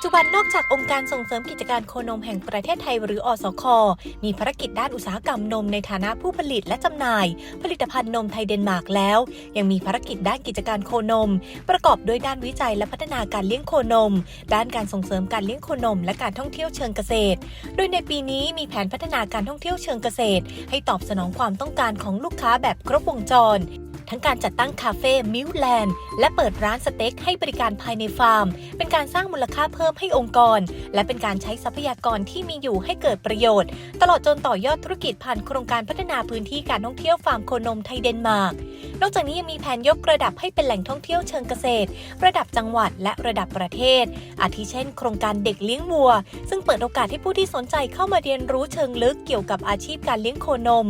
ปัจจุบันนอกจากองค์การส่งเสริมกิจการโคนมแห่งประเทศไทยหรืออสค มีภารกิจด้านอุตสาหกรรมนมในฐานะผู้ผลิตและจำหน่าย ผลิตภัณฑ์นมไทยเดนมาร์กแล้ว ยังมีภารกิจด้านกิจการโคนม ประกอบด้วยด้านวิจัยและพัฒนาการเลี้ยงโคนม ด้านการส่งเสริมการเลี้ยงโคนม และการท่องเที่ยวเชิงเกษตร โดยในปีนี้มีแผนพัฒนาการท่องเที่ยวเชิงเกษตร ให้ตอบสนองความต้องการของลูกค้าแบบครบวงจร ทั้งการจัดตั้งคาเฟ่มิวแลนด์และเปิดร้านสเต็กให้บริการภายในฟาร์ม เป็นการสร้างมูลค่าเพิ่มให้องค์กร และเป็นการใช้ทรัพยากรที่มีอยู่ให้เกิดประโยชน์ ตลอดจนต่อยอดธุรกิจผ่านโครงการพัฒนาพื้นที่การท่องเที่ยวฟาร์มโคนมไทยเดนมาร์ก นอกจากนี้ยังมีแผนยกระดับให้เป็นแหล่งท่องเที่ยวเชิงเกษตร ระดับจังหวัดและระดับประเทศ อาทิเช่น โครงการเด็กเลี้ยงวัว ซึ่งเปิดโอกาสให้ผู้ที่สนใจเข้ามาเรียนรู้เชิงลึกเกี่ยวกับอาชีพการเลี้ยงโคนม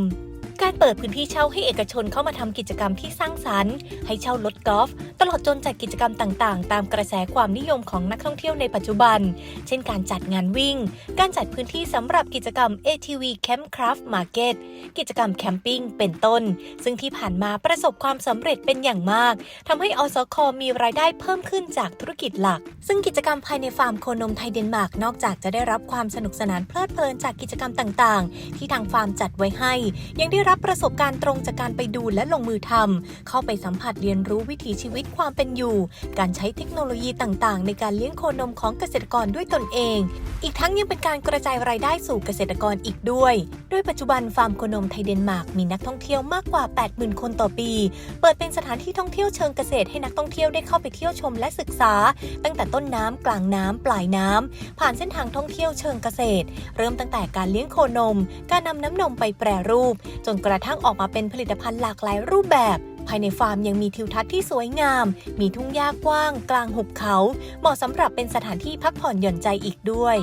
การเปิดพื้นที่เช่าให้เอกชนเข้ามาทำกิจกรรมที่สร้างสรรค์ ให้เช่ารถกอล์ฟตลอดจนจัดกิจกรรมต่างๆ ตามกระแสความนิยมของนักท่องเที่ยวในปัจจุบัน เช่นการจัดงานวิ่ง การจัดพื้นที่สำหรับกิจกรรม ATV Camp Craft Market กิจกรรมแคมปิ้งเป็นต้น ซึ่งที่ผ่านมาประสบความสำเร็จเป็นอย่างมากทำให้อสคมีรายได้เพิ่มขึ้นจากธุรกิจหลัก ซึ่งกิจกรรมภายในฟาร์มโคนมไทยเดนมาร์กนอกจากจะได้รับความสนุกสนานเพลิดเพลินจากกิจกรรมต่างๆ ที่ทางฟาร์มจัดไว้ให้ ยังได้รับประสบการณ์ตรงจากการไปดูและลงมือทำเข้าไปสัมผัสเรียนรู้วิถีชีวิตความเป็นอยู่ การใช้เทคโนโลยีต่างๆ ในการเลี้ยงโคนมของเกษตรกรด้วยตนเอง อีกทั้งยังเป็นการกระจายรายได้สู่เกษตรกรอีกด้วย โดยปัจจุบันฟาร์มโคนมไทยเดนมาร์กมีนักท่องเที่ยวมากกว่า 80,000 คนต่อปี เปิดเป็นสถานที่ท่องเที่ยวเชิงเกษตรให้นักท่องเที่ยวได้เข้าไปเที่ยวชมและศึกษา ตั้งแต่ต้นน้ำกลางน้ำปลายน้ำผ่านเส้นทางท่องเที่ยวเชิงเกษตร เริ่มตั้งแต่การเลี้ยงโคนม การนำน้ำนมไปแปรรูป จนกระทั่งออกมาเป็นผลิตภัณฑ์หลากหลายรูปแบบ ภายในฟาร์มยังมีทิวทัศน์ที่สวยงาม มีทุ่งหญ้ากว้าง กลางหุบเขา เหมาะสำหรับเป็นสถานที่พักผ่อนหย่อนใจอีกด้วย